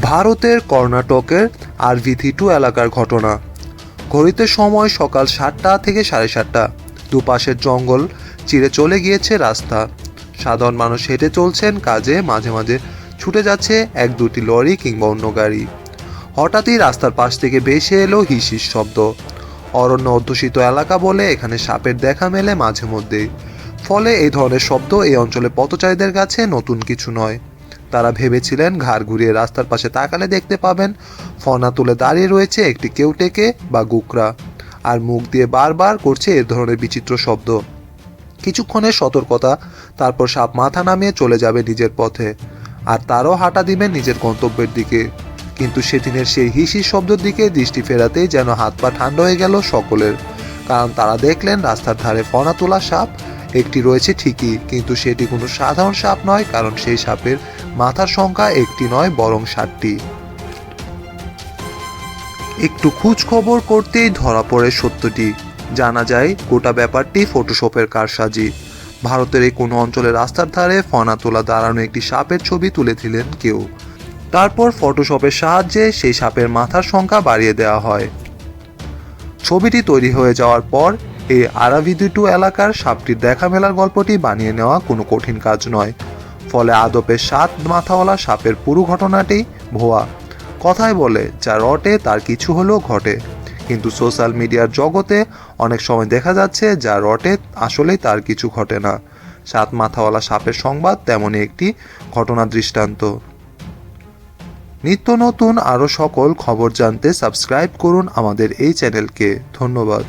ভারতের কর্ণাটকের আরভিথি টু এলাকার ঘটনা। ঘড়িতে সময় সকাল সাতটা থেকে সাড়ে সাতটা। দুপাশের জঙ্গল চিরে চলে গিয়েছে রাস্তা। সাধারণ মানুষ হেঁটে চলছেন, কাজে মাঝে মাঝে ছুটে যাচ্ছে এক দুটি লরি কিংবা অন্য গাড়ি। হঠাৎই রাস্তার পাশ থেকে ভেসে এলো হিসিস শব্দ। অরণ্য অধ্যুষিত এলাকা বলে এখানে সাপের দেখা মেলে মাঝে মধ্যেই। ফলে এই ধরনের শব্দ এই অঞ্চলে পথচারীদের কাছে নতুন কিছু নয়। তারা ভেবেছিলেন ঘাড় ঘুরিয়ে রাস্তার পাশে তাকালে দেখতে পাবেন। ফনা তুলে দাঁড়িয়ে রয়েছে একটি কেউটেকে বা গুকরা। আর মুখ দিয়ে বারবার করছে এ ধরনের বিচিত্র শব্দ। কিছুক্ষণের সতর্কতা, তারপর সাপ মাথা নামিয়ে চলে যাবে নিজের পথে। আর তারও হাঁটা দিবেন নিজের গন্তব্যের দিকে। কিন্তু সেদিনের সেই হিসির শব্দের দিকে দৃষ্টি ফেরাতেই যেন হাত পা ঠান্ডা হয়ে গেল সকলের। কারণ তারা দেখলেন রাস্তার ধারে ফনা তোলা সাপ, একটি রয়েছে ঠিকই, কিন্তু সেটি কোনো সাধারণ সাপ নয়, কারণ সেই সাপের মাথার সংখ্যা একটি নয়, বরং সাতটি। একটু খোঁজ খবর করতেই ধরা পড়ে সত্যটি। জানা যায়, গোটা ব্যাপারটি ফটোশপের কারসাজি। ভারতের এই কোনো অঞ্চলের রাস্তার ধারে ফনা তোলা দাঁড়ানো একটি সাপের ছবি তুলেছিলেন কেউ। তারপর ফটোশপের সাহায্যে সেই সাপের মাথার সংখ্যা বাড়িয়ে দেওয়া হয়। ছবিটি তৈরি হয়ে যাওয়ার পর, এই আরাভিদুটু এলাকার সাপটির দেখা মেলার গল্পটি বানিয়ে নেওয়া কোনো কঠিন কাজ নয়। ফলে আদপের সাত মাথাওয়ালা সাপের পুরো ঘটনাটি ভুয়া। কথায় বলে, যা রটে, তার কিছু হলেও ঘটে। কিন্তু সোশ্যাল মিডিয়ার জগতে অনেক সময় দেখা যাচ্ছে, যা রটে, আসলেই তার কিছু ঘটে না। সাত মাথাওয়ালা সাপের সংবাদ তেমনই একটি ঘটনা দৃষ্টান্ত। নিত্য নতুন আরও সকল খবর জানতে সাবস্ক্রাইব করুন আমাদের এই চ্যানেলকে। ধন্যবাদ।